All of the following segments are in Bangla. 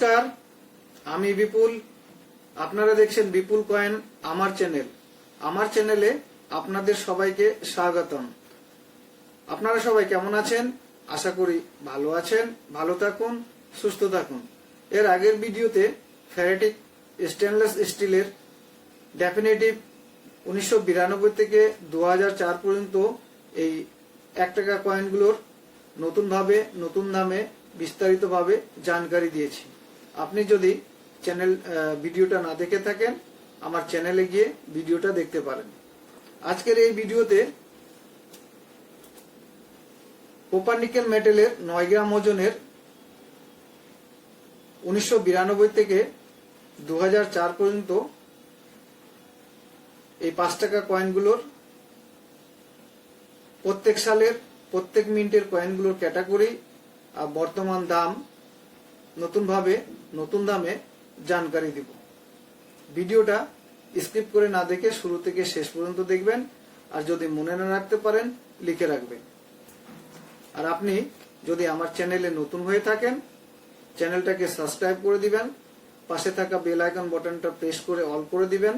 নমস্কার, আমি বিপুল। আপনারা দেখছেন বিপুল কয়েন, আমার চ্যানেল। আমার চ্যানেলে আপনাদের সবাইকে স্বাগতম। আপনারা সবাই কেমন আছেন? আশা করি ভালো আছেন, ভালো থাকুন, সুস্থ থাকুন। এর আগের ভিডিওতে ফ্যারেটিক স্টেনলেস স্টিলের ডেফিনেটিভ উনিশশো বিরানব্বই থেকে দু হাজার চার পর্যন্ত এই এক টাকা কয়েনগুলোর নতুনভাবে, নতুন দামে বিস্তারিতভাবে জানকারি দিয়েছি। আপনি যদি চ্যানেল ভিডিওটা না দেখে থাকেন, আমার চ্যানেলে গিয়ে ভিডিওটা দেখতে পারেন। আজকের এই ভিডিওতে কোপারনিকেল মেটেলের নয় গ্রাম ওজনের উনিশশো বিরানব্বই থেকে দু হাজার চার পর্যন্ত এই পাঁচ টাকা কয়েনগুলোর প্রত্যেক সালের প্রত্যেক মিনিটের কয়েনগুলোর ক্যাটাগরি আর বর্তমান দাম নতুনভাবে, নতুন দামে জানকারি দিব। ভিডিওটা স্কিপ করে না দেখে শুরু থেকে শেষ পর্যন্ত দেখবেন, আর যদি মনে না রাখতে পারেন, লিখে রাখবেন। আর আপনি যদি আমার চ্যানেলে নতুন হয়ে থাকেন, চ্যানেলটাকে সাবস্ক্রাইব করে দিবেন, পাশে থাকা বেল আইকন বাটনটা প্রেস করে অল করে দিবেন।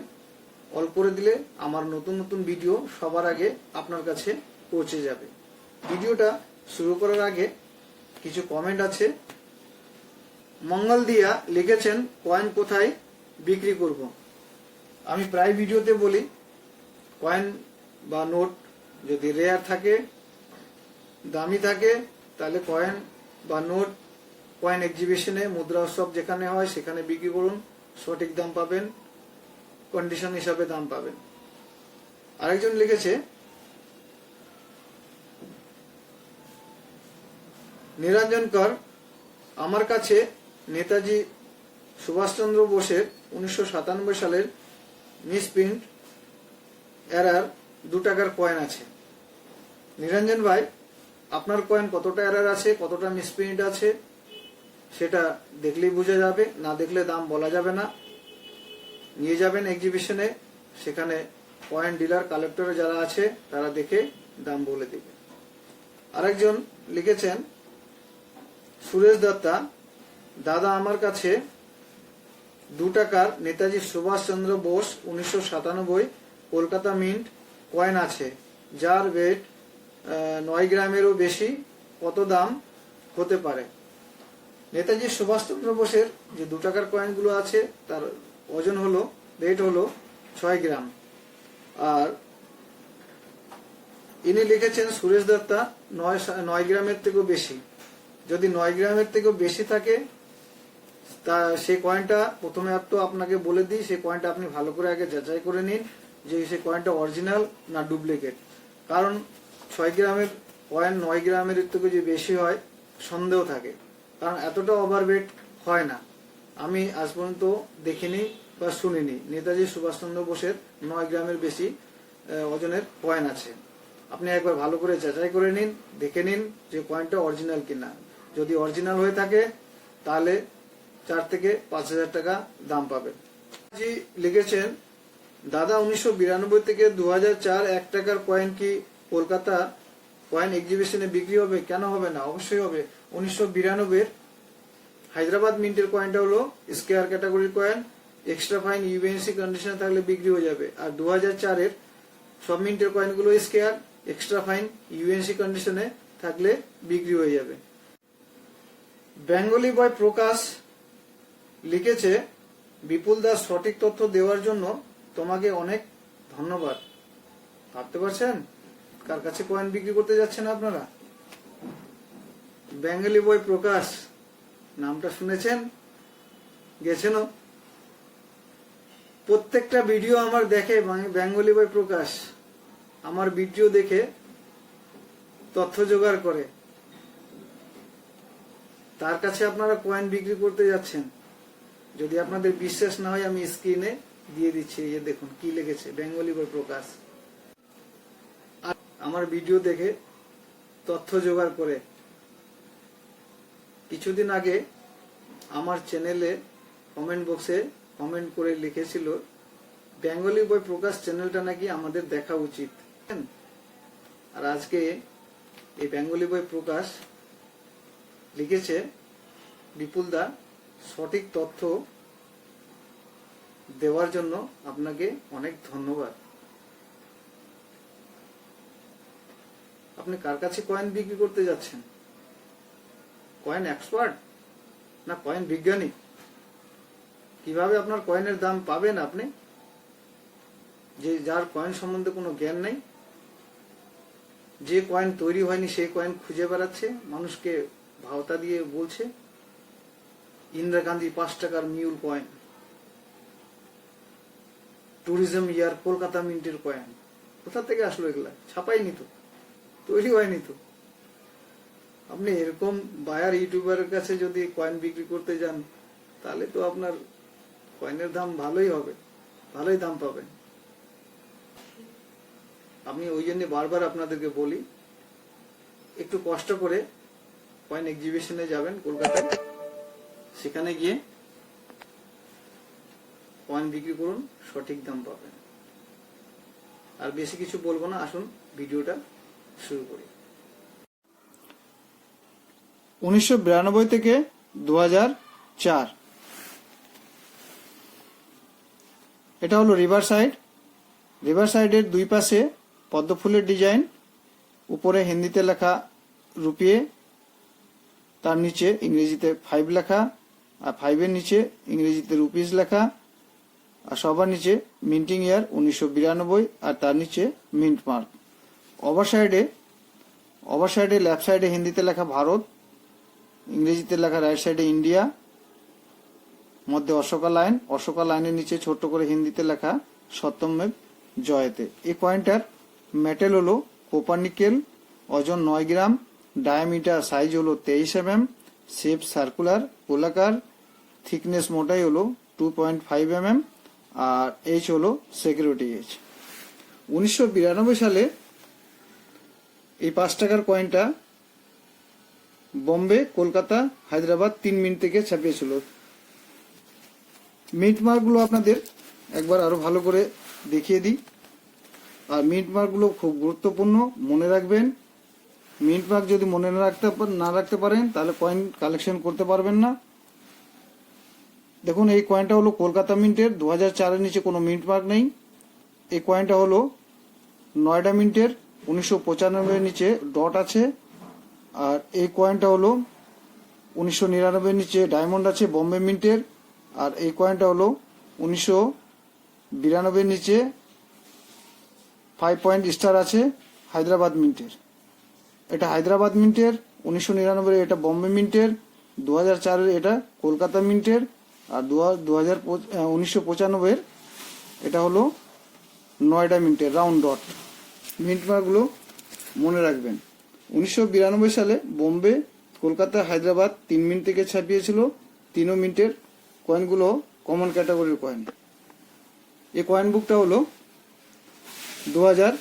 অল করে দিলে আমার নতুন নতুন ভিডিও সবার আগে আপনার কাছে পৌঁছে যাবে। ভিডিওটা শুরু করার আগে কিছু কমেন্ট আছে মঙ্গল দিয়া লিখেছেন, কয়েন কোথায় বিক্রি করব। আমি প্রায় ভিডিওতে বলি, কয়েন বা নোট যদি রেয়ার থাকে, দামি থাকে, তাহলে কয়েন বা নোট, কয়েন এক্সিবিশনে মুদ্রা উৎসব যেখানে হয়, সেখানে বিক্রি করুন, সঠিক দাম পাবেন কন্ডিশন হিসাবে দাম পাবেন। আরেকজন লিখেছে, নিরঞ্জন কর, আমার কাছে নেতাজি সুভাষচন্দ্র বোসের উনিশশো সাতানব্বই সালের মিস প্রিন্ট এরার দু টাকার কয়েন আছে। নিরঞ্জন ভাই, আপনার কয়েন কতটা এরার আছে, কতটা মিসপ্রিন্ট আছে, সেটা দেখলেই বোঝা যাবে, না দেখলে দাম বলা যাবে না। নিয়ে যাবেন এক্সিবিশনে সেখানে কয়েন ডিলার কালেক্টরে যারা আছে, তারা দেখে দাম বলে দেবে। আরেকজন লিখেছেন, সুরেশ দত্তা দাদা আমার কাছে দু টাকার নেতাজি সুভাষচন্দ্র বোস উনিশশো সাতানব্বই কলকাতা মিন্ট কয়েন আছে, যার ওয়েট নয় গ্রামেরও বেশি, কত দাম হতে পারে? নেতাজি সুভাষচন্দ্র বোসের যে দু টাকার কয়েনগুলো আছে, তার ওজন হলো ওয়েট হলো ছয় গ্রাম। আর ইনি লিখেছেন, সুরেশ দত্তা, নয় নয় গ্রামের থেকেও বেশি। যদি নয় গ্রামের থেকেও বেশি থাকে তা সেই কয়েনটা প্রথমে তো আপনাকে বলে দিই, সেই কয়েনটা আপনি ভালো করে আগে যাচাই করে নিন যে সেই কয়েনটা অরিজিনাল না ডুপ্লিকেট কারণ ছয় গ্রামের কয়েন নয় গ্রামের থেকে যে বেশি হয়, সন্দেহ থাকে। কারণ এতটা ওভারওয়েট হয় না। আমি আজ পর্যন্ত দেখিনি বা শুনিনি। নেতাজি সুভাষচন্দ্র বোসের নয় গ্রামের বেশি ওজনের কয়েন আছে। আপনি একবার ভালো করে যাচাই করে নিন, দেখে নিন যে কয়েনটা অরিজিনাল কিনা। যদি অরিজিনাল হয়ে থাকে, তাহলে চার থেকে পাঁচ হাজার টাকা দাম পাবেন। জি লিখেছেন, দাদা উনিশশো বিরানব্বই থেকে দু চার এক টাকার কয়েন কি কলকাতা কয়েন এক্সিবিশনে বিক্রি হবে? কেন হবে না? অবশ্যই হবে। উনিশশো বিরানব্বই হায়দ্রাবাদ মিন্টের কয়েনটা হলো স্কেয়ার ক্যাটাগরির কয়েন এক্সট্রা ফাইন ইউএনসি কন্ডিশনে থাকলে বিক্রি হয়ে যাবে। আর দু হাজার চারের সব মিন্টের কয়েনগুলো স্কেয়ার এক্সট্রা ফাইন ইউএনসি কন্ডিশনে থাকলে বিক্রি হয়ে যাবে। বেঙ্গলি বয় প্রকাশ লিখেছে, বিপুল দাস সঠিক তথ্য দেওয়ার জন্য তোমাকে অনেক ধন্যবাদ। ভাবতে পারছেন? কার কাছে কয়েন বিক্রি করতে যাচ্ছেন আপনারা? বেঙ্গলি বই প্রকাশ, নামটা শুনেছেন? গেছেনও? প্রত্যেকটা ভিডিও আমার দেখে বেঙ্গলি বই প্রকাশ, আমার ভিডিও দেখে তথ্য জোগাড় করে। তার কাছে আপনারা কয়েন বিক্রি করতে যাচ্ছেন। যদি আপনাদের বিশ্বাস না হয়, আমি স্ক্রিনে দিয়ে দিচ্ছি। এই দেখুন, কি লিখেছে বেঙ্গলি বই প্রকাশ। আমার ভিডিও দেখে তথ্য জোগাড় করে। কিছুদিন আগে আমার চ্যানেলে কমেন্ট বক্সে কমেন্ট করে লিখেছিল, বেঙ্গলি বই প্রকাশ চ্যানেলটা নাকি আমাদের দেখা উচিত। আর আজকে এই বেঙ্গলি বই প্রকাশ লিখেছে বিপুল দা সঠিক তথ্য দেওয়ার জন্য আপনাকে অনেক ধন্যবাদ। আপনি কার কাছে কয়েন বিক্রি করতে যাচ্ছেন? কয়েন এক্সপার্ট না কয়েন বিজ্ঞানী? কীভাবে আপনার কয়েনের দাম পাবেন আপনি? যে যার কয়েন সম্বন্ধে কোনো জ্ঞান নেই, যে কয়েন তৈরি হয়নি সেই কয়েন খুঁজে বেড়াচ্ছে, মানুষকে ভাওতা দিয়ে বলছে। ইন্দিরা গান্ধী পাঁচ টাকার mule coin tourism year Kolkata মিন্টের coin কোথা থেকে আসলো এগুলা? ছাপাইনি তো। তৈরি হয়নি তো। আপনি এরকম বায়ার ইউটিউবারের কাছে যদি কয়েন বিক্রি করতে যান, তাহলে তো আপনার কয়েনের দাম ভালোই হবে, ভালোই দাম পাবেন। আমি ওই জন্য বারবার আপনাদেরকে বলি, একটু কষ্ট করে কয়েন এক্সিবিশনে যাবেন কলকাতায়। সেখানে গিয়ে কয়েন বিক্রি করুন, সঠিক দাম পাবেন। আর বেশি কিছু বলব না, আসুন ভিডিওটা শুরু করি। উনিশশো বিরানব্বই থেকে দু এটা হলো রিভার সাইড রিভার সাইডের দুই পাশে পদ্ম ফুলের ডিজাইন উপরে হিন্দিতে লেখা রুপিয়ে, তার নিচে ইংরেজিতে ফাইভ লেখা। আর ফাইভের নিচে ইংরেজিতে রুপিস লেখা, আর সবার নিচে মিন্টিং ইয়ার উনিশশো বিরানব্বই, আর তার নিচে মিন্ট মার্ক ওভার সাইডে ওভার সাইডে লেফট সাইডে হিন্দিতে লেখা ভারত, ইংরেজিতে লেখা রাইট সাইডে ইন্ডিয়া, মধ্যে অশোকা লাইন অশোকা লাইনের নিচে ছোট্ট করে হিন্দিতে লেখা সপ্তমেব জয়েতে। এই কয়েনটার মেটেল হলো কোপার নিকেল ওজন নয় গ্রাম ডায়ামিটার সাইজ হলো তেইশ এম এম শেপ সার্কুলার গোলাকার থিকনেস মোটাই হলো টু পয়েন্ট ফাইভ এম আর এইচ হলো সিকিউরিটি এইচ উনিশশো বিরানব্বই সালে এই পাঁচ টাকার কয়েনটা বোম্বে, কলকাতা, হায়দ্রাবাদ তিন মিনিট থেকে ছাপিয়েছিল। মিন্ট মার্কগুলো আপনাদের একবার আরও ভালো করে দেখিয়ে দিই। আর মিন্ট মার্কগুলো খুব গুরুত্বপূর্ণ, মনে রাখবেন। মিন্ট মার্ক যদি মনে না রাখতে না রাখতে পারেন, তাহলে কয়েন কালেকশন করতে পারবেন না। দেখুন, এই কয়েনটা হলো কলকাতা মিন্টের দু হাজার চারের নিচে কোনো মিন্ট মার্ক নেই। এই কয়েনটা হলো নয়ডা মিন্টের উনিশশো পঁচানব্বই নিচে ডট আছে। আর এই কয়েনটা হলো উনিশশো নিরানব্বই নিচে ডায়মন্ড আছে, বম্বে মিন্টের আর এই কয়েনটা হলো উনিশশো বিরানব্বই নিচে ফাইভ পয়েন্ট স্টার আছে, হায়দ্রাবাদ মিন্টের এটা হায়দ্রাবাদ মিন্টের উনিশশো নিরানব্বই এটা বম্বে মিন্টের দু হাজার চারের এটা কলকাতা মিন্টের আর দু হাজার উনিশশো পঁচানব্বইয়ের এটা হলো নয়ডা মিন্টের রাউন্ড ডট মিন্ট মার্কগুলো মনে রাখবেন। উনিশশো বিরানব্বই সালে বোম্বে, কলকাতা, হায়দ্রাবাদ তিন মিনিট থেকে ছাপিয়েছিল। তিনও মিনিটের কয়েনগুলো কমন ক্যাটাগরির কয়েন এই কয়েন বুকটা হলো দু হাজার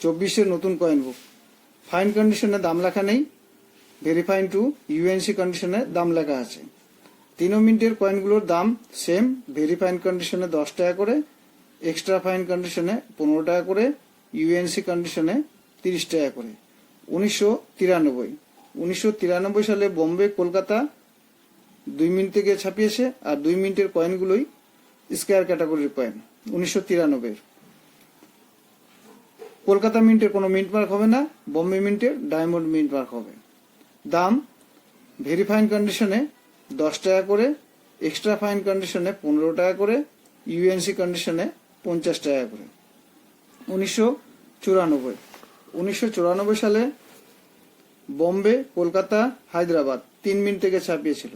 চব্বিশের নতুন কয়েন বুক ফাইন কন্ডিশনে দাম লেখা নেই। ভেরিফাইন টু ইউএনসি কন্ডিশনে দাম লেখা আছে। তিনও মিনিটের কয়েনগুলোর দাম সেম ভেরিফাইন কন্ডিশনে দশ টাকা করে এক্সট্রা ফাইন কন্ডিশনে পনেরো টাকা করে ইউএনসি কন্ডিশনে তিরিশ টাকা করে। উনিশশো তিরানব্বই। উনিশশো তিরানব্বই সালে বোম্বে, কলকাতা দুই মিনিট থেকে ছাপিয়েছে আর দুই মিনিটের কয়েনগুলোই স্কোয়ার ক্যাটাগরির কয়েন উনিশশো তিরানব্বই কলকাতা মিন্টের কোনো মিন্ট মার্ক হবে না, বোম্বে মিন্টের ডায়মন্ড মিন্ট মার্ক হবে। দাম ভেরি ফাইন কন্ডিশনে দশ টাকা করে এক্সট্রা ফাইন কন্ডিশনে পনেরো টাকা করে ইউএনসি কন্ডিশনে পঞ্চাশ টাকা করে। উনিশশো চুরানব্বই। উনিশশো চুরানব্বই সালে বোম্বে, কলকাতা, হায়দ্রাবাদ তিন মিনিট থেকে ছাপিয়েছিল।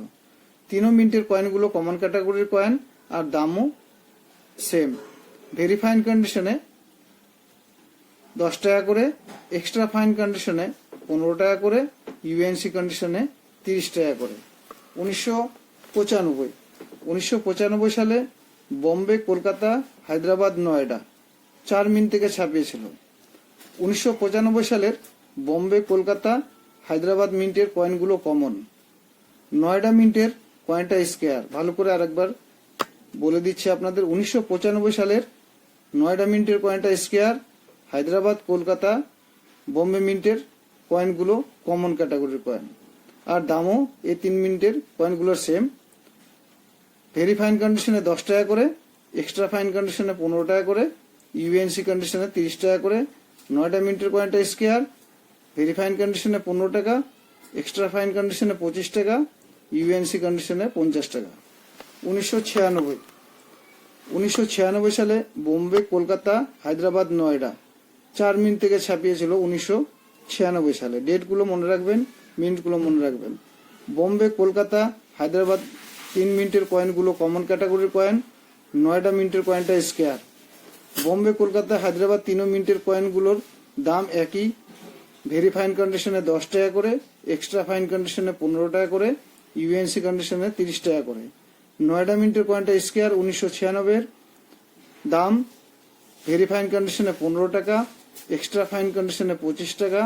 তিনও মিনিটের কয়েনগুলো কমন ক্যাটাগরির কয়েন আর দামও সেম ভেরি ফাইন কন্ডিশনে দশ টাকা করে এক্সট্রা ফাইন কন্ডিশনে পনেরো টাকা করে ইউএনসি কন্ডিশনে তিরিশ টাকা করে। উনিশশো পঁচানব্বই। উনিশশো পঁচানব্বই সালে বম্বে, কলকাতা, হায়দ্রাবাদ, নয়ডা চার মিন থেকে ছাপিয়েছিল। উনিশশো পঁচানব্বই সালের বম্বে, কলকাতা, হায়দ্রাবাদ মিন্টের কয়েনগুলো কমন। নয়ডা মিন্টের কয়েনটা স্কেয়ার। ভালো করে আরেকবার বলে দিচ্ছি আপনাদের। উনিশশো পঁচানব্বই সালের নয়ডা মিন্টের কয়েনটা স্কেয়ার, হায়দ্রাবাদ, কলকাতা, বোম্বে মিন্টের কয়েনগুলো কমন ক্যাটাগরির কয়েন। আর দামও এই তিন মিনিটের কয়েনগুলোর সেম ভেরি ফাইন কন্ডিশনে দশ টাকা করে এক্সট্রা ফাইন কন্ডিশনে পনেরো টাকা করে ইউএনসি কন্ডিশনে তিরিশ টাকা করে। নয়টা মিনিটের কয়েনটা স্কেয়ার ভেরি ফাইন কন্ডিশনে পনেরো টাকা এক্সট্রা ফাইন কন্ডিশনে পঁচিশ টাকা ইউএনসি কন্ডিশনে পঞ্চাশ টাকা। উনিশশো ছিয়ানব্বই। উনিশশো ছিয়ানব্বই সালে বোম্বে, কলকাতা, হায়দ্রাবাদ, নয়ডা, চার মিনিট থেকে ছাপিয়েছিল উনিশশো ছিয়ানব্বই সালে। ডেটগুলো মনে রাখবেন মিনিটগুলো মনে রাখবেন। বোম্বে, কলকাতা, হায়দ্রাবাদ তিন মিনিটের কয়েনগুলো কমন ক্যাটাগরির কয়েন নয়ডা মিনিটের কয়েনটা স্কেয়ার বোম্বে, কলকাতা, হায়দ্রাবাদ তিনও মিনিটের কয়েনগুলোর দাম একই। ভেরি ফাইন কন্ডিশনে দশ টাকা করে এক্সট্রা ফাইন কন্ডিশনে পনেরো টাকা করে ইউএনসি কন্ডিশনে তিরিশ টাকা করে। নয়ডা মিনিটের কয়েনটা স্কেয়ার উনিশশো ছিয়ানব্বইয়ের। দাম ভেরি ফাইন কন্ডিশনে পনেরো টাকা এক্সট্রা ফাইন কন্ডিশনে পঁচিশ টাকা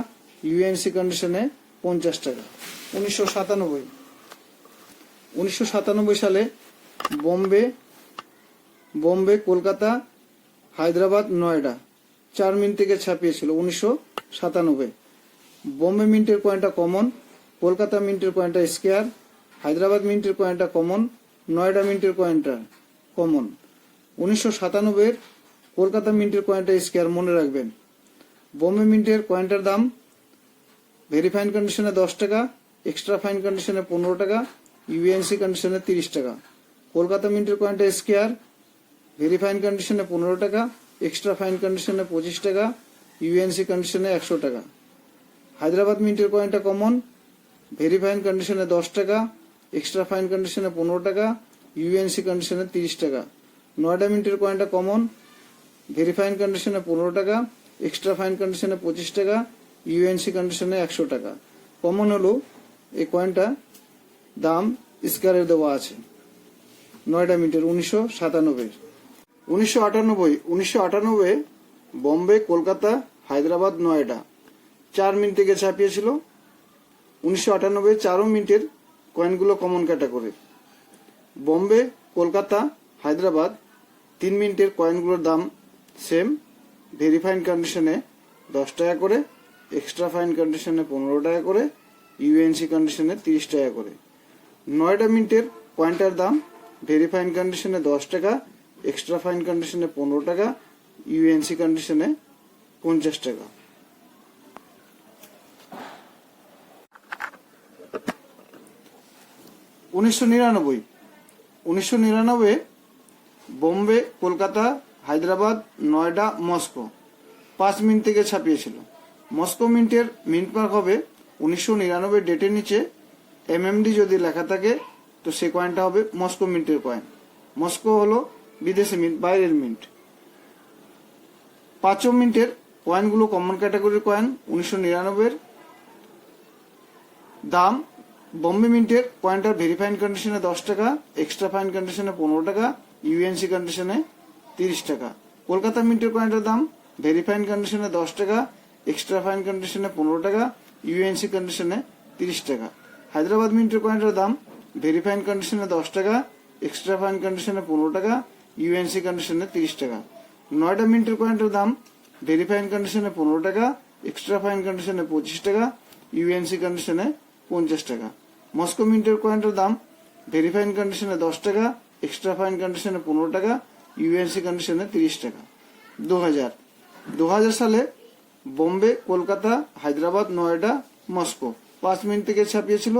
ইউএনসি কন্ডিশনে পঞ্চাশ টাকা। উনিশশো সাতানব্বই। উনিশশো সাতানব্বই সালে বোম্বে বোম্বে, কলকাতা, হায়দ্রাবাদ, নয়ডা চার মিনিট থেকে ছাপিয়েছিল উনিশশো সাতানব্বই। বোম্বে মিন্টের কয়েনটা কমন, কলকাতা মিন্টের কয়েনটা স্কেয়ার, হায়দ্রাবাদ মিন্টের কয়েনটা কমন, নয়ডা মিন্টের কয়েনটা কমন। উনিশশো সাতানব্বইয়ের কলকাতা মিন্টের কয়েনটা স্কেয়ার মনে রাখবেন। বোম্বে মিন্টের কয়েনটার দাম ভেরি কন্ডিশনে দশ টাকা এক্সট্রা ফাইন কন্ডিশনে পনেরো টাকা ইউএনসি কন্ডিশনে তিরিশ টাকা। কলকাতা মিন্টের কয়েনটা স্কেয়ার ভেরি ফাইন কন্ডিশনে পনেরো টাকা এক্সট্রা ফাইন কন্ডিশনে পঁচিশ টাকা ইউএনসি কন্ডিশনে একশো টাকা। হায়দ্রাবাদ মিন্টের কয়েনটা কমন ভেরি ফাইন কন্ডিশনে দশ টাকা এক্সট্রা ফাইন কন্ডিশনে পনেরো টাকা ইউএনসি কন্ডিশনে তিরিশ টাকা। নয়ডা মিন্টের কয়েনটা কমন ভেরি ফাইন কন্ডিশনে পনেরো টাকা এক্সট্রা ফাইন কন্ডিশনে পঁচিশ টাকা ইউএনসি কন্ডিশনে একশো টাকা। কমন হলো, এই কয়েনটা দাম স্কারের দেওয়া আছে। নয়টা মিনিটের, উনিশশো সাতানব্বই উনিশশো আটানব্বই উনিশশো আটানব্বই বম্বে, কলকাতা, হায়দ্রাবাদ নয়ডা চার মিনিট থেকে ছাপিয়েছিল। উনিশশো আটানব্বই চারো মিনিটের কয়েনগুলো কমন ক্যাটাগরি বম্বে, কলকাতা, হায়দ্রাবাদ তিন মিনিটের কয়েনগুলোর দাম সেম ভেরিফাইন কন্ডিশনে দশ টাকা করে। এক্সট্রা ফাইন কন্ডিশনে পনেরো টাকা করে ইউএনসি কন্ডিশনে তিরিশ টাকা করে। নয়টা মিনিটের কয়েনটার দাম ভেরি ফাইন কন্ডিশনে দশ টাকা এক্সট্রা ফাইন কন্ডিশনে পনেরো টাকা ইউএনসি কন্ডিশনে পঞ্চাশ টাকা। উনিশশো নিরানব্বই। উনিশশো নিরানব্বই, বোম্বে, কলকাতা, হায়দ্রাবাদ, নয়ডা, মস্কো। পাঁচ মিনিট থেকে ছাপিয়েছিল। মস্কো মিনিটের মিন্ট মার্ক হবে উনিশশো নিরানব্বই ডেটের নিচে। এমএমডি যদি লেখা থাকে, তো সে কয়েনটা হবে মস্কো মিন্টের কয়েন মস্কো হলো বিদেশি মিন্ট, বাইরের মিন্ট। পাঁচও মিনিটের কয়েনগুলো কমন ক্যাটাগরির কয়েন উনিশশো নিরানব্বইয়ের। দাম, বম্বে মিন্টের কয়েনটার ভেরিফাইন কন্ডিশনে দশ টাকা এক্সট্রা ফাইন কন্ডিশনে পনেরো টাকা ইউএনসি কন্ডিশনে তিরিশ টাকা। কলকাতা মিন্টের কয়েনটার দাম ভেরিফাইন কন্ডিশনে দশ টাকা এক্সট্রা ফাইন কন্ডিশনে পনেরো টাকা ইউএনসি কন্ডিশনে তিরিশ টাকা হায়দ্রাবাদ মিন্টের কয়েনটার দাম ভেরিফাইন কন্ডিশনে দশ টাকা এক্সট্রা ফাইন কন্ডিশনে পনেরো টাকা ইউএনসি কন্ডিশনে তিরিশ টাকা নয়ডা মিন্টের কয়েনটার দাম ভেরিফাইন কন্ডিশনে পনেরো টাকা এক্সট্রা ফাইন কন্ডিশনে পঁচিশ টাকা ইউএনসি কন্ডিশনে পঞ্চাশ টাকা মস্কো মিন্টের কয়েনটার দাম ভেরিফাইন কন্ডিশনে দশ টাকা এক্সট্রা ফাইন কন্ডিশনে পনেরো টাকা ইউএনসি কন্ডিশনে তিরিশ টাকা দু হাজার দু হাজার সালে বোম্বে, কলকাতা, হায়দ্রাবাদ, নয়ডা, মস্কো। পাঁচ মিনিট থেকে ছাপিয়েছিল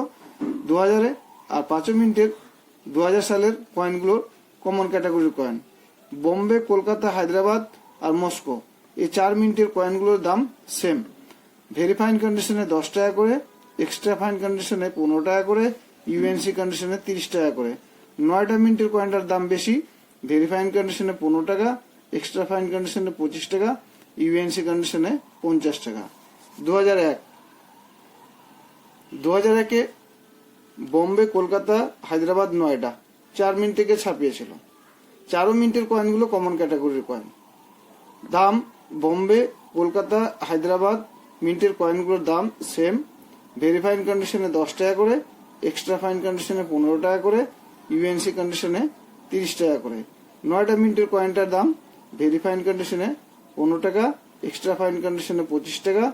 দু হাজারে আর পাঁচও মিনিটের দু হাজার সালের কয়েনগুলোর কমন ক্যাটাগরির কয়েন বোম্বে, কলকাতা, হায়দ্রাবাদ আর মস্কো। এই চার মিনিটের কয়েনগুলোর দাম সেম ভেরিফাইন কন্ডিশনে দশ টাকা করে এক্সট্রা ফাইন কন্ডিশনে পনেরো টাকা করে ইউএনসি কন্ডিশনে তিরিশ টাকা করে। নয়টা মিনিটের কয়েনটার দাম বেশি। ভেরিফাইন কন্ডিশনে পনেরো টাকা এক্সট্রা ফাইন কন্ডিশনে পঁচিশ টাকা। ইউএনসি কন্ডিশনে পঞ্চাশ টাকা। দু হাজার এক। দু হাজার একে বোম্বে, কলকাতা, হায়দ্রাবাদ নয়ডা চার মিনিট থেকে ছাপিয়েছিল। চারো মিনিটের কয়েনগুলো কমন ক্যাটাগরির কয়েন দাম বোম্বে, কলকাতা, হায়দ্রাবাদ মিন্টের কয়েনগুলোর দাম সেম ভেরিফাইন কন্ডিশনে দশ টাকা করে এক্সট্রা ফাইন কন্ডিশনে পনেরো টাকা করে ইউএনসি কন্ডিশনে তিরিশ টাকা করে। নয়টা মিনিটের কয়েনটার দাম ভেরিফাইন কন্ডিশনে পনেরো টাকা এক্সট্রা ফাইন কন্ডিশনে পঁচিশ টাকা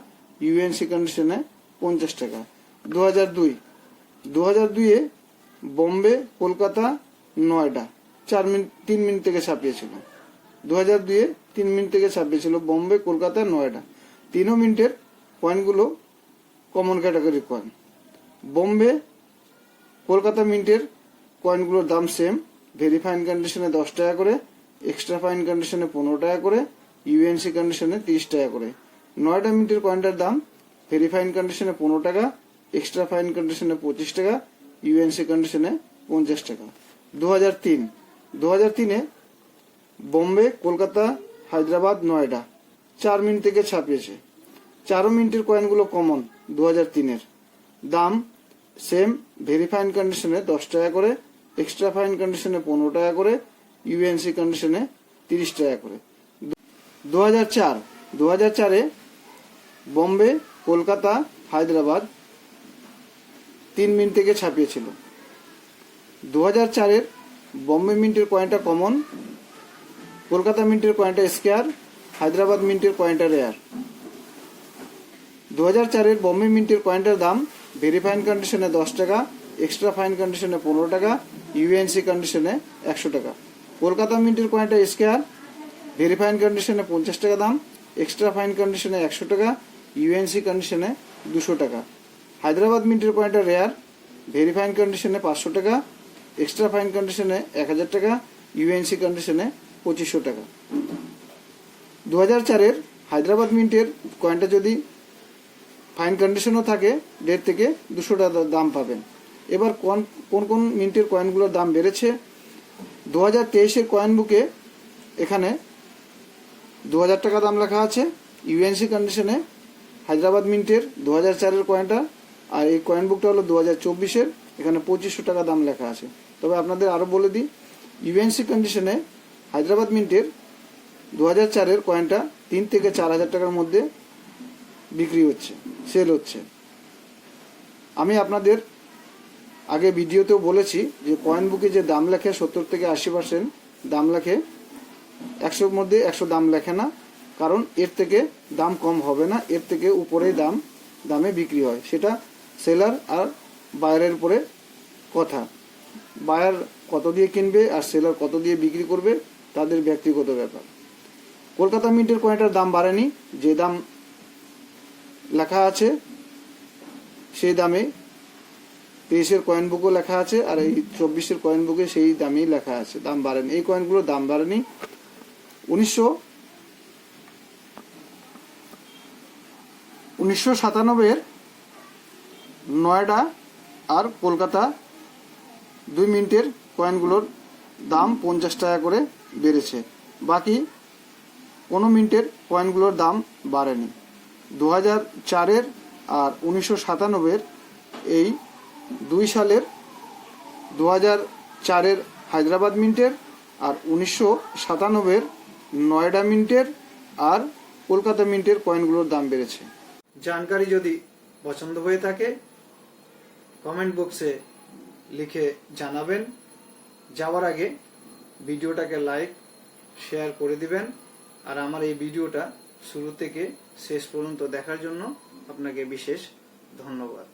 ইউএনসি কন্ডিশনে পঞ্চাশ টাকা। দু হাজার দুই দু হাজার দুইয়ে বোম্বে, কলকাতা, নয়ডা, চার মিনিট তিন মিনিট থেকে ছাপিয়েছিল। দু হাজার দুয়ে তিন মিনিট থেকে ছাপিয়েছিল বোম্বে, কলকাতা, নয়ডা। তিনও মিনিটের কয়েনগুলো common category coin Bombay, Kolkata মিন্টের কয়েনগুলোর দাম সেম ভেরি ফাইন কন্ডিশনে দশ টাকা করে এক্সট্রা ফাইন কন্ডিশনে পনেরো টাকা করে ইউএনসি কন্ডিশনে তিরিশ টাকা করে। নয়ডা মিন্টের কয়েনটার দাম ভেরি ফাইন কন্ডিশনে পনেরো টাকা এক্সট্রা ফাইন কন্ডিশনে পঁচিশ টাকা ইউএনসি কন্ডিশনে পঞ্চাশ টাকা। দু হাজার তিন দু হাজার তিনে বোম্বে, কলকাতা, হায়দ্রাবাদ নয়ডা চার মিনিট থেকে ছাপিয়েছে। চারো মিনিটের কয়েনগুলো কমন দু হাজার তিনের। দাম সেম ভেরি ফাইন কন্ডিশনে দশ টাকা করে এক্সট্রা ফাইন কন্ডিশনে পনেরো টাকা করে ইউএনসি কন্ডিশনে তিরিশ টাকা করে। দু হাজার চার দু হাজার চারে বোম্বে, কলকাতা, হায়দ্রাবাদ তিন মিনিট থেকে ছাপিয়েছিল। দু হাজার চারের বম্বে মিন্টের কয়েনটা কমন, কলকাতা মিন্টের কয়েনটা স্কেয়ার, হায়দ্রাবাদ মিন্টের কয়েনটা রেয়ার। দু হাজার চারের বম্বে মিন্টের কয়েনটার দাম ভেরি ফাইন কন্ডিশনে দশ টাকা, এক্সট্রা ফাইন কন্ডিশনে পনেরো টাকা, ইউএনসি কন্ডিশনে একশো টাকা। কলকাতা মিন্টের কয়েনটা স্কেয়ার ভেরি ফাইন কন্ডিশনে পঞ্চাশ টাকা দাম এক্সট্রা ফাইন কন্ডিশনে একশো টাকা ইউএনসি কন্ডিশনে দুশো টাকা। হায়দ্রাবাদ মিন্টের কয়েনটা রেয়ার ভেরি ফাইন কন্ডিশনে পাঁচশো টাকা এক্সট্রা ফাইন কন্ডিশনে এক হাজার টাকা ইউএনসি কন্ডিশনে পঁচিশশো টাকা। দু হাজার চারের হায়দ্রাবাদ মিন্টের কয়েনটা যদি ফাইন কন্ডিশনও থাকে, দেড় থেকে দুশো টাকা দাম পাবেন। এবার কোন কোন কোন মিন্টের কয়েনগুলোর দাম বেড়েছে? দু হাজার তেইশের কয়েন বুকে এখানে দু হাজার টাকা দাম লেখা আছে। ইউএনসি কন্ডিশনে হায়দ্রাবাদ মিন্টের দু হাজার চারের কয়েনটা আর এই কয়েন বুকটা হলো দু হাজার চব্বিশের। এখানে পঁচিশশো টাকা দাম লেখা আছে। তবে আপনাদের আরও বলে দিই ইউএনসি কন্ডিশনে হায়দ্রাবাদ মিন্টের দু হাজার চারের কয়েনটা তিন থেকে চার হাজার টাকার মধ্যে বিক্রি হচ্ছে সেল হচ্ছে। আমি আপনাদের আগে ভিডিওতেও বলেছি যে কয়েন বুকে যে দাম লেখে সত্তর থেকে আশি পার্সেন্ট দাম লেখে একশোর মধ্যে একশো দাম লেখে না, কারণ এর থেকে দাম কম হবে না, এর থেকে উপরেই দাম, দামে বিক্রি হয়। সেটা সেলার আর বায়ারের উপরে কথা। বায়ার কত দিয়ে কিনবে আর সেলার কত দিয়ে বিক্রি করবে, তাদের ব্যক্তিগত ব্যাপার। কলকাতা মিন্টের কয়েনটার দাম বাড়েনি, যে দাম লেখা আছে, সেই দামে তেইশের কয়েন বুকও লেখা আছে, আর এই চব্বিশের কয়েন বুকে সেই দামেই লেখা আছে, দাম বাড়েনি। এই কয়েনগুলোর দাম বাড়েনি উনিশশো উনিশশো সাতানব্বইয়ের নয়ডা আর কলকাতা দুই মিনিটের কয়েনগুলোর দাম পঞ্চাশ টাকা করে বেড়েছে। বাকি কোনো মিনিটের কয়েনগুলোর দাম বাড়েনি। দু হাজার চারের আর উনিশশো সাতানব্বইয়ের এই দুই সালের দু হাজার চারের হায়দ্রাবাদ মিন্টের আর উনিশশো সাতানব্বইয়ের নয়ডা মিন্টের আর কলকাতা মিন্টের কয়েনগুলোর দাম বেড়েছে। জানকারি যদি পছন্দ হয়ে থাকে কমেন্ট বক্সে লিখে জানাবেন। যাওয়ার আগে ভিডিওটাকে লাইক শেয়ার করে দিবেন। আর আমার এই ভিডিওটা শুরু থেকে শেষ পর্যন্ত দেখার জন্য আপনাকে বিশেষ ধন্যবাদ।